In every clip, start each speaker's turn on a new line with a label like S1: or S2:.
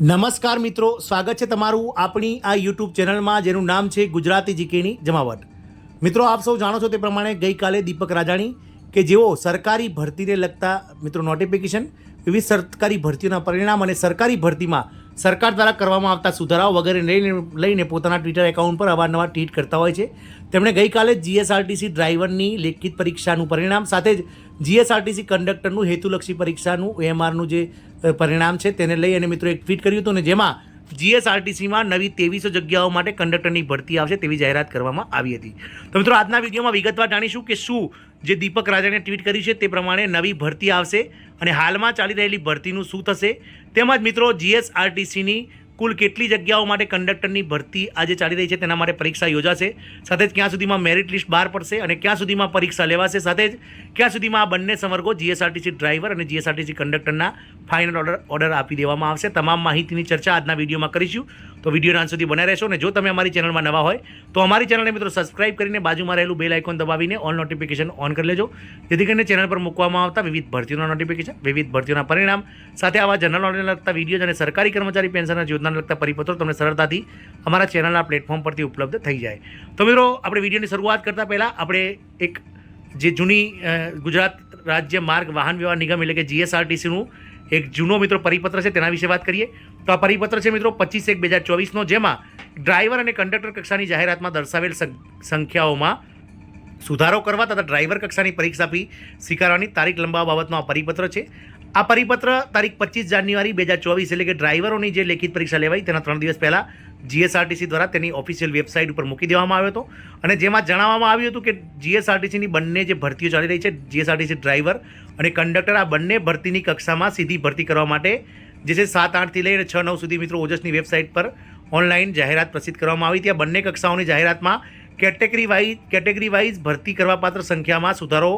S1: નમસ્કાર મિત્રો, સ્વાગત છે તમારું આપણી આ યુટ્યુબ ચેનલમાં, જેનું નામ છે ગુજરાતી જીકેની જમાવટ. મિત્રો, આપ સૌ જાણો છો તે પ્રમાણે ગઈકાલે દીપક રાજાણી કે જેઓ સરકારી ભરતીને લગતા, મિત્રો નોટિફિકેશન વિવિધ સરકારી ભરતીઓના પરિણામ અને સરકારી ભરતીમાં સરકાર દ્વારા કરવામાં આવતા સુધારાઓ વગેરે લઈને લઈને પોતાના ટ્વિટર એકાઉન્ટ પર અવારનવાર ટ્વીટ કરતા હોય છે. તેમણે ગઈકાલે જીએસઆરટીસી ડ્રાઈવરની લેખિત પરીક્ષાનું પરિણામ, સાથે જ જીએસઆરટીસી કંડક્ટરનું હેતુલક્ષી પરીક્ષાનું એએમઆરનું જે પરિણામ છે તેને લઈ અને મિત્રો એક ટ્વીટ કર્યું હતું ને જેમાં જીએસઆરટીસીમાં નવી ત્રેવીસો જગ્યાઓ માટે કંડક્ટરની ભરતી આવશે તેવી જાહેરાત કરવામાં આવી હતી. તો મિત્રો આજના વિડીયોમાં વિગતવાર જાણીશું કે શું જે દીપક રાજાને ટ્વીટ કરી છે તે પ્રમાણે નવી ભરતી આવશે અને હાલમાં ચાલી રહેલી ભરતીનું શું થશે? તેમજ મિત્રો જીએસઆરટીસીની કુલ કેટલી જગ્યાઓ માટે કંડક્ટરની ભરતી આજે ચાલી રહી છે તેના માટે પરીક્ષા યોજાશે. સાથે જ ક્યાં સુધીમાં મેરિટ લિસ્ટ બહાર પડશે અને ક્યાં સુધીમાં પરીક્ષા લેવાશે? સાથે જ ક્યાં સુધીમાં આ બંને સંવર્ગો જીએસઆરટીસી ડ્રાઈવર અને જીએસઆરટીસી કંડક્ટરના ફાઇનલ ઓર્ડર ઓર્ડર આપી દેવામાં આવશે. તમામ માહિતીની ચર્ચા આજના વિડીયોમાં કરીશું. તો વિડીયોના અંત સુધી બનાવી રહેશો અને જો તમે અમારી ચેનલમાં નવા હોય, તો અમારી ચેનલને મિત્રો સબસ્ક્રાઇબ કરીને બાજુમાં રહેલું બેલ આઇકોન દબાવીને ઓલ નોટિફિકેશન ઓન કરી લેજો. જેથી કરીને ચેનલ પર મૂકવામાં આવતા વિવિધ ભરતીઓના નોટિફિકેશન વિવિધ ભરતીઓના પરિણામ, સાથે આવા જનરલ ઓર્ડરને લગતા વીડિયો અને સરકારી કર્મચારી પેન્શનના યોજનાને લગતા પરિપત્રો તમને સરળતાથી અમારા ચેનલના પ્લેટફોર્મ પરથી ઉપલબ્ધ થઈ જાય. તો મિત્રો, આપણે વિડીયોની શરૂઆત કરતાં પહેલાં આપણે એક જે જૂની ગુજરાત રાજ્ય માર્ગ વાહન વ્યવહાર નિગમ એટલે કે જીએસઆરટીસીનું એક જૂનો મિત્રો પરિપત્ર છે, તેના વિશે વાત કરીએ. તો આ પરિપત્ર છે મિત્રો પચીસ એક બે હજાર ચોવીસનો, જેમાં ડ્રાઈવર અને કંડક્ટર કક્ષાની જાહેરાતમાં દર્શાવેલ સંખ્યાઓમાં સુધારો કરવા તથા ડ્રાઈવર કક્ષાની પરીક્ષા ફી સ્વીકારવાની તારીખ લંબાવવા બાબતનો આ પરિપત્ર છે. આ પરિપત્ર તારીખ પચીસ જાન્યુઆરી બે હજાર ચોવીસ એટલે કે ડ્રાઈવરોની જે લેખિત પરીક્ષા લેવાઈ તેના ત્રણ દિવસ પહેલાં જીએસઆરટીસી દ્વારા તેની ઓફિશિયલ વેબસાઇટ ઉપર મૂકી દેવામાં આવ્યો હતો. અને જેમાં જણાવવામાં આવ્યું હતું કે જીએસઆરટીસીની બંને જે ભરતીઓ ચાલી રહી છે, જીએસઆરટીસી ડ્રાઈવર અને કંડક્ટર, આ બંને ભરતીની કક્ષામાં સીધી ભરતી કરવા માટે જે છે સાત આઠથી લઈને છ નવ સુધી મિત્રો ઓજસની વેબસાઇટ પર ઓનલાઈન જાહેરાત પ્રસિદ્ધ કરવામાં આવી આ બંને કક્ષાઓની જાહેરાતમાં કેટેગરી વાઇઝ કેટેગરી વાઇઝ ભરતી કરવાપાત્ર સંખ્યામાં સુધારો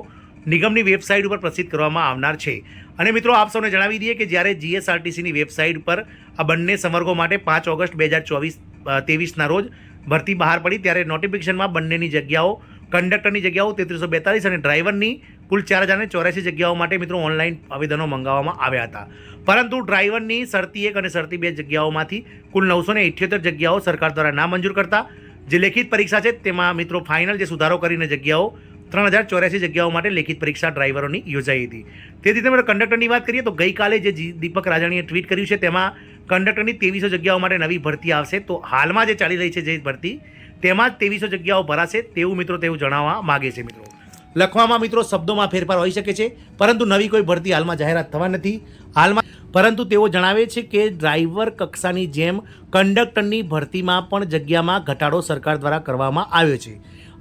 S1: નિગમની વેબસાઇટ ઉપર પ્રસિદ્ધ કરવામાં આવનાર છે. અને મિત્રો, આપ સૌને જણાવી દઈએ કે જ્યારે જીએસઆરટીસીની વેબસાઇટ પર આ બંને સંવર્ગો માટે પાંચ ઓગસ્ટ બે હજાર ચોવીસ ત્રેવીસના રોજ ભરતી બહાર પડી, ત્યારે નોટિફિકેશનમાં બંનેની જગ્યાઓ કંડક્ટરની જગ્યાઓ તેત્રીસો બેતાલીસ અને ડ્રાઈવરની કુલ ચાર હજાર ચોરાસી જગ્યાઓ માટે મિત્રો ઓનલાઈન આવેદનો મંગાવવામાં આવ્યા હતા. પરંતુ ડ્રાઈવરની શરતી એક અને શરતી બે જગ્યાઓમાંથી કુલ નવસો ને જગ્યાઓ સરકાર દ્વારા નામંજૂર કરતા, જે લેખિત પરીક્ષા છે, તેમાં મિત્રો ફાઇનલ જે સુધારો કરીને જગ્યાઓ ત્રણ હજાર ચોર્યાસી જગ્યાઓ માટે લેખિત પરીક્ષા ડ્રાઈવરોની યોજાઈ હતી. તેથી તમે કંડક્ટરની વાત કરીએ તો ગઈકાલે જે દીપક રાજાણીએ ટ્વીટ કર્યું છે, તેમાં કંડક્ટરની ત્રેવીસો જગ્યાઓ માટે નવી ભરતી આવશે. તો હાલમાં જે ચાલી રહી છે જે ભરતી, તેમાં જ ત્રેવીસો જગ્યાઓ ભરાશે તેવું મિત્રો તેવું જણાવવા માગે છે મિત્રો. લખવામાં મિત્રો શબ્દોમાં ફેરફાર હોઈ શકે છે, પરંતુ નવી કોઈ ભરતી હાલમાં જાહેરાત થવા નથી. હાલમાં પરંતુ તેઓ જણાવે છે કે ડ્રાઈવર કક્ષાની જેમ કંડક્ટરની ભરતીમાં પણ જગ્યામાં ઘટાડો સરકાર દ્વારા કરવામાં આવ્યો છે.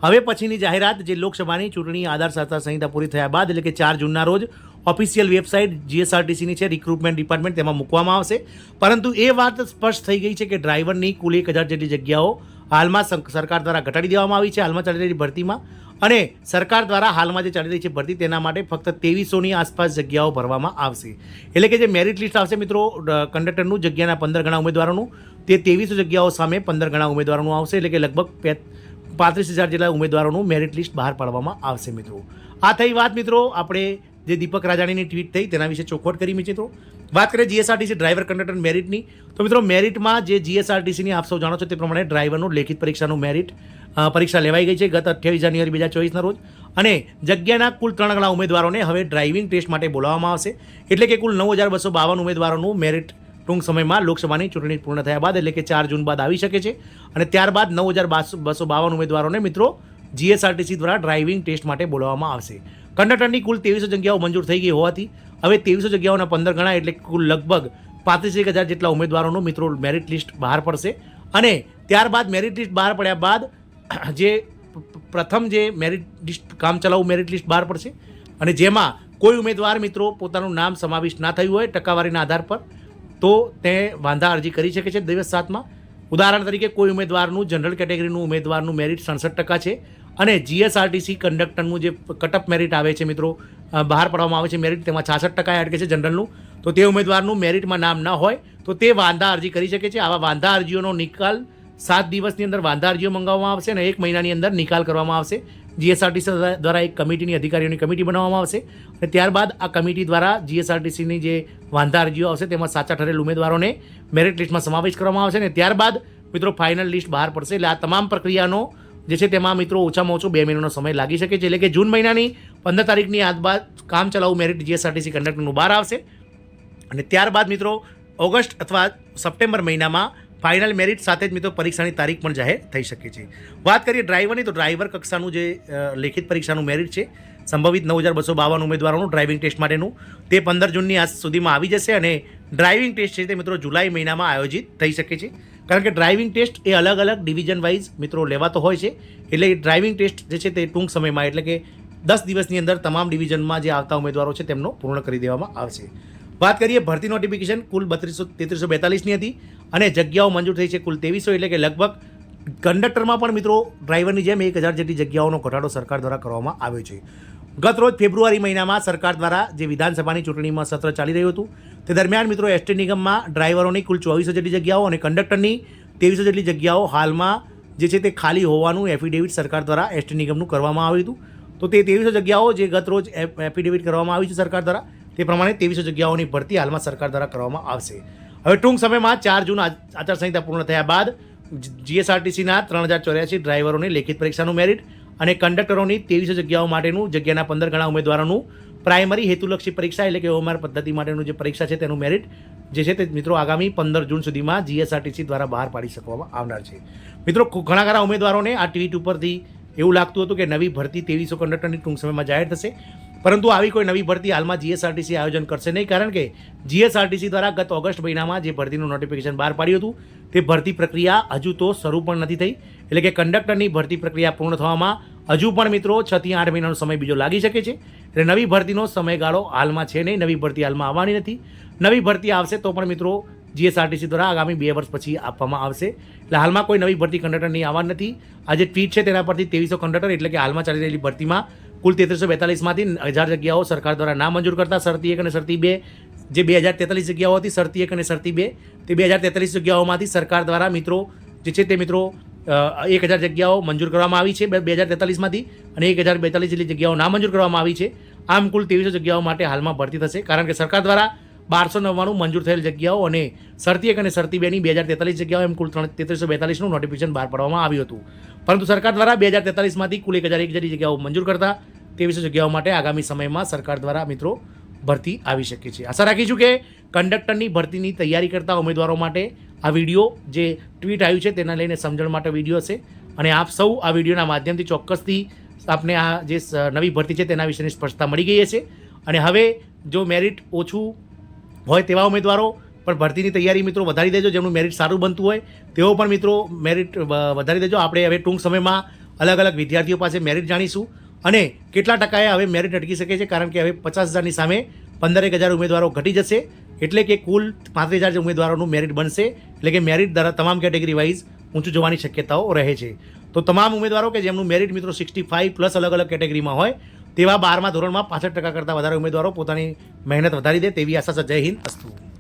S1: હવે પછીની જાહેરાત, જે લોકસભાની ચૂંટણી આધાર સંહિતા સંહિતા પૂરી થયા બાદ, એટલે કે ચાર જૂનના રોજ ઓફિશિયલ વેબસાઇટ જીએસઆરટીસીની છે રિક્રુટમેન્ટ ડિપાર્ટમેન્ટ તેમાં મૂકવામાં આવશે. પરંતુ એ વાત સ્પષ્ટ થઈ ગઈ છે કે ડ્રાઈવરની કુલ એક હજાર જેટલી જગ્યાઓ હાલમાં સરકાર દ્વારા ઘટાડી દેવામાં આવી છે, હાલમાં ચાલી રહેલી ભરતીમાં. અને સરકાર દ્વારા હાલમાં જે ચાલી રહી છે ભરતી, તેના માટે ફક્ત તેવીસોની આસપાસ જગ્યાઓ ભરવામાં આવશે. એટલે કે જે મેરિટ લિસ્ટ આવશે મિત્રો કંડક્ટરનું જગ્યાના પંદર ગણા ઉમેદવારોનું, તે તેવીસો જગ્યાઓ સામે પંદર ગણા ઉમેદવારોનું આવશે. એટલે કે લગભગ પાંત્રીસ હજાર જેટલા ઉમેદવારોનું મેરિટ લિસ્ટ બહાર પાડવામાં આવશે મિત્રો. આ થઈ વાત મિત્રો, આપણે જે દીપક રાજાણીની ટ્વીટ થઈ તેના વિશે ચોખવટ કરી મિત્રો. વાત કરીએ જીએસઆરટીસી ડ્રાઈવર કંડક્ટર મેરિટની તો મિત્રો મેરિટમાં જે જીએસઆરટીસીની આપ સૌ જાણો છો તે પ્રમાણે ડ્રાઈવરનું લેખિત પરીક્ષાનું મેરિટ પરીક્ષા લેવાઈ ગઈ છે ગત અઠ્યાવીસ જાન્યુઆરી બે હજાર ચોવીસના રોજ. અને જગ્યાના કુલ ત્રણ ગણા ઉમેદવારોને હવે ડ્રાઇવિંગ ટેસ્ટ માટે બોલાવવામાં આવશે. એટલે કે કુલ નવ હજાર બસો બાવન ઉમેદવારોનું મેરિટ ટૂંક સમયમાં લોકસભાની ચૂંટણી પૂર્ણ થયા બાદ એટલે કે ચાર જૂન બાદ આવી શકે છે. અને ત્યારબાદ નવ હજાર બસો બાવન ઉમેદવારોને મિત્રો જીએસઆરટીસી દ્વારા ડ્રાઇવિંગ ટેસ્ટ માટે બોલાવવામાં આવશે. કંડક્ટરની કુલ ત્રેવીસો જગ્યાઓ મંજૂર થઈ ગઈ હોવાથી હવે ત્રેવીસો જગ્યાઓના પંદર ગણા એટલે કુલ લગભગ પાંત્રીસ એક હજાર જેટલા ઉમેદવારોનું મિત્રો મેરિટ લિસ્ટ બહાર પડશે. અને ત્યારબાદ મેરિટ લિસ્ટ બહાર પડ્યા બાદ જે પ્રથમ જે મેરિટ લિસ્ટ કામચલાઉ મેરિટ લિસ્ટ બહાર પડશે. અને જેમાં કોઈ ઉમેદવાર મિત્રો પોતાનું નામ સમાવિષ્ટ ના થયું હોય ટકાવારીના આધાર પર તો તે વાંધા અરજી કરી શકે છે દિવસ સાતમાં. ઉદાહરણ તરીકે કોઈ ઉમેદવારનું જનરલ કેટેગરીનું ઉમેદવારનું મેરિટ સડસઠ ટકા છે અને જીએસઆરટીસી કંડક્ટરનું જે કટઅપ મેરિટ આવે છે મિત્રો બહાર પાડવામાં આવે છે મેરિટ તેમાં છાસઠ ટકા અટકે છે જનરલનું તો તે ઉમેદવારનું મેરિટમાં નામ ન હોય, તો તે વાંધા અરજી કરી શકે છે. આવા વાંધા અરજીઓનો નિકાલ સાત દિવસની અંદર વાંધા અરજીઓ મંગાવવામાં આવશે અને એક મહિનાની અંદર નિકાલ કરવામાં આવશે. જીએસઆરટીસી દ્વારા એક કમિટીની અધિકારીઓની કમિટી બનાવવામાં આવશે અને ત્યારબાદ આ કમિટી દ્વારા જીએસઆરટીસીની જે વાંધા અરજીઓ આવશે તેમાં સાચા ઠરેલ ઉમેદવારોને મેરિટ લિસ્ટમાં સમાવેશ કરવામાં આવશે અને ત્યારબાદ મિત્રો ફાઇનલ લિસ્ટ બહાર પડશે. એટલે આ તમામ પ્રક્રિયાનો જે છે તેમાં મિત્રો ઓછામાં ઓછો બે મહિનાનો સમય લાગી શકે છે. એટલે કે જૂન મહિનાની પંદર તારીખની આદ બાદ કામ ચલાવું મેરિટ જીએસઆરટીસી કંડક્ટરનું બહાર આવશે. અને ત્યારબાદ મિત્રો ઓગસ્ટ અથવા સપ્ટેમ્બર મહિનામાં ફાઇનલ મેરિટ સાથે જ મિત્રો પરીક્ષાની તારીખ પણ જાહેર થઈ શકે છે. વાત કરીએ ડ્રાઈવરની તો ડ્રાઈવર કક્ષાનું જે લેખિત પરીક્ષાનું મેરિટ છે, સંભવિત નવ હજાર બસો બાવન ઉમેદવારોનું ડ્રાઇવિંગ ટેસ્ટ માટેનું, તે પંદર જૂનની આજ સુધીમાં આવી જશે અને ડ્રાઇવિંગ ટેસ્ટ છે તે મિત્રો જુલાઈ મહિનામાં આયોજિત થઈ શકે છે. કારણ કે ડ્રાઇવિંગ ટેસ્ટ એ અલગ અલગ ડિવિઝન વાઇઝ મિત્રો લેવાતો હોય છે. એટલે ડ્રાઇવિંગ ટેસ્ટ જે છે તે ટૂંક સમયમાં, એટલે કે દસ દિવસની અંદર તમામ ડિવિઝનમાં જે આવતા ઉમેદવારો છે તેમનો પૂર્ણ કરી દેવામાં આવશે. વાત કરીએ ભરતી નોટિફિકેશન કુલ બત્રીસો તેત્રીસો બેતાલીસની હતી. અને જગ્યાઓ મંજૂર થઈ છે કુલ ત્રેવીસો એટલે કે લગભગ કંડક્ટરમાં પણ મિત્રો ડ્રાઈવરની જેમ એક હજાર જેટલી જગ્યાઓનો ઘટાડો સરકાર દ્વારા કરવામાં આવ્યો છે. ગત રોજ ફેબ્રુઆરી મહિનામાં સરકાર દ્વારા જે વિધાનસભાની ચૂંટણીમાં સત્ર ચાલી રહ્યું હતું, તે દરમિયાન મિત્રો એસટી નિગમમાં ડ્રાઈવરોની કુલ ચોવીસો જેટલી જગ્યાઓ અને કંડક્ટરની ત્રેવીસો જેટલી જગ્યાઓ હાલમાં જે છે તે ખાલી હોવાનું એફિડેવિટ સરકાર દ્વારા એસટી નિગમનું કરવામાં આવ્યું હતું. તો તે ત્રેવીસો જગ્યાઓ જે ગત રોજ એફ- એફિડેવિટ કરવામાં આવી છે સરકાર દ્વારા, તે પ્રમાણે ત્રેવીસો જગ્યાઓની ભરતી હાલમાં સરકાર દ્વારા કરવામાં આવશે. હવે ટૂંક સમયમાં ચાર જૂન આચારસંહિતા પૂર્ણ થયા બાદ જીએસઆરટીસીના ત્રણ હજાર ચોર્યાસી ડ્રાઈવરોની લેખિત પરીક્ષાનું મેરિટ અને કંડક્ટરોની ત્રેવીસો જગ્યાઓ માટેનું જગ્યાના પંદર ગણા ઉમેદવારોનું પ્રાઇમરી હેતુલક્ષી પરીક્ષા એટલે કે ઓમાર પદ્ધતિ માટેનું જે પરીક્ષા છે તેનું મેરિટ જે છે તે મિત્રો આગામી પંદર જૂન સુધીમાં જીએસઆરટીસી દ્વારા બહાર પાડી શકવામાં આવનાર છે. મિત્રો ઘણા ખરા ઉમેદવારોને આ ટ્વીટ ઉપરથી એવું લાગતું હતું કે નવી ભરતી ત્રેવીસો કંડક્ટરની ટૂંક સમયમાં જાહેર થશે. પરંતુ આવી કોઈ નવી ભરતી હાલમાં જીએસઆરટીસી આયોજન કરશે નહીં, કારણ કે જીએસઆરટીસી દ્વારા ગત ઓગસ્ટ મહિનામાં જે ભરતીનું નોટિફિકેશન બહાર પાડ્યું હતું, તે ભરતી પ્રક્રિયા હજુ તો શરૂ પણ નથી થઈ. એટલે કે કંડક્ટરની ભરતી પ્રક્રિયા પૂર્ણ થવામાં હજુ પણ મિત્રો છ આઠ મહિનાનો સમય બીજો લાગી શકે છે. એટલે નવી ભરતીનો સમયગાળો હાલમાં છે નહીં, નવી ભરતી હાલમાં આવવાની નથી. નવી ભરતી આવશે તો પણ મિત્રો જીએસઆરટીસી દ્વારા આગામી બે વર્ષ પછી આપવામાં આવશે. એટલે હાલમાં કોઈ નવી ભરતી કંડક્ટરની આવવાની નથી. આ જે ટ્વીટ છે તેના પરથી ત્રેવીસો કંડક્ટર એટલે કે હાલમાં ચાલી રહેલી ભરતીમાં કુલ તેત્રીસો બેતાલીસમાંથી હજાર જગ્યાઓ સરકાર દ્વારા ના મંજૂર કરતા, શરતી એક અને શરતી બે, જે બે હજાર તેતાલીસ જગ્યાઓ હતી, શરતી એક અને શરતી બે, તે બે હજાર તેતાલીસ જગ્યાઓમાંથી સરકાર દ્વારા મિત્રો, જે છે તે મિત્રો એક હજાર જગ્યાઓ મંજૂર કરવામાં આવી છે, બે હજાર તેતાલીસમાંથી અને એક હજાર બેતાલીસ જેટલી જગ્યાઓ ના મંજૂર કરવામાં આવી છે. આમ કુલ ત્રેવીસો જગ્યાઓ માટે હાલમાં ભરતી થશે, કારણ કે સરકાર દ્વારા બારસો નવ્વાણું મંજૂર થયેલ જગ્યાઓ અને શરતી એક અને શરતી બેની બે હજાર તેતાલીસ જગ્યાઓ એમ કુલ ત્રણ તેત્રીસો બેતાલીસનું નોટિફિકેશન બહાર પાડવામાં આવ્યું હતું. પરંતુ સરકાર દ્વારા બે હજાર તેતાલીસમાંથી કુલ એક હજાર એક જેટલી જગ્યાઓ મંજૂર કરતા ત્રેવીસો જગ્યાઓ માટે આગામી સમયમાં સરકાર દ્વારા મિત્રો ભરતી આવી શકે છે. આશા રાખીશું કે કંડક્ટરની ભરતીની તૈયારી કરતા ઉમેદવારો માટે આ વીડિયો જે ટ્વીટ આવ્યું છે તેના લઈને સમજણ માટે વીડિયો હશે. અને આપ સૌ આ વિડીયોના માધ્યમથી ચોક્કસથી આપને આ જે નવી ભરતી છે તેના વિશેની સ્પષ્ટતા મળી ગઈ હશે. અને હવે જો મેરિટ ઓછું હોય તેવા ઉમેદવારો પણ ભરતીની તૈયારી મિત્રો વધારી દેજો, જેમનું મેરિટ સારું બનતું હોય તેઓ પણ મિત્રો મેરિટ વધારી દેજો. આપણે હવે ટૂંક સમયમાં અલગ અલગ વિદ્યાર્થીઓ પાસે મેરિટ જાણીશું. અને કેટલા ટકાએ હવે મેરિટ અટકી શકે છે? કારણ કે હવે પચાસ હજારની સામે પંદરેક હજાર ઉમેદવારો ઘટી જશે. એટલે કે કુલ પાંત્રીસ હજાર ઉમેદવારોનું મેરિટ બનશે. એટલે કે મેરિટ દ્વારા તમામ કેટેગરી વાઇઝ ઊંચું જવાની શક્યતાઓ રહે છે. તો તમામ ઉમેદવારો કે જેમનું મેરિટ મિત્રો સિક્સટી ફાઇવ પ્લસ અલગ અલગ કેટેગરીમાં હોય, તેવા બારમા ધોરણમાં પાસઠ ટકા કરતાં વધારે ઉમેદવારો પોતાની મહેનત વધારી દે તેવી આશા જય હિન્દ, અસ્તુ.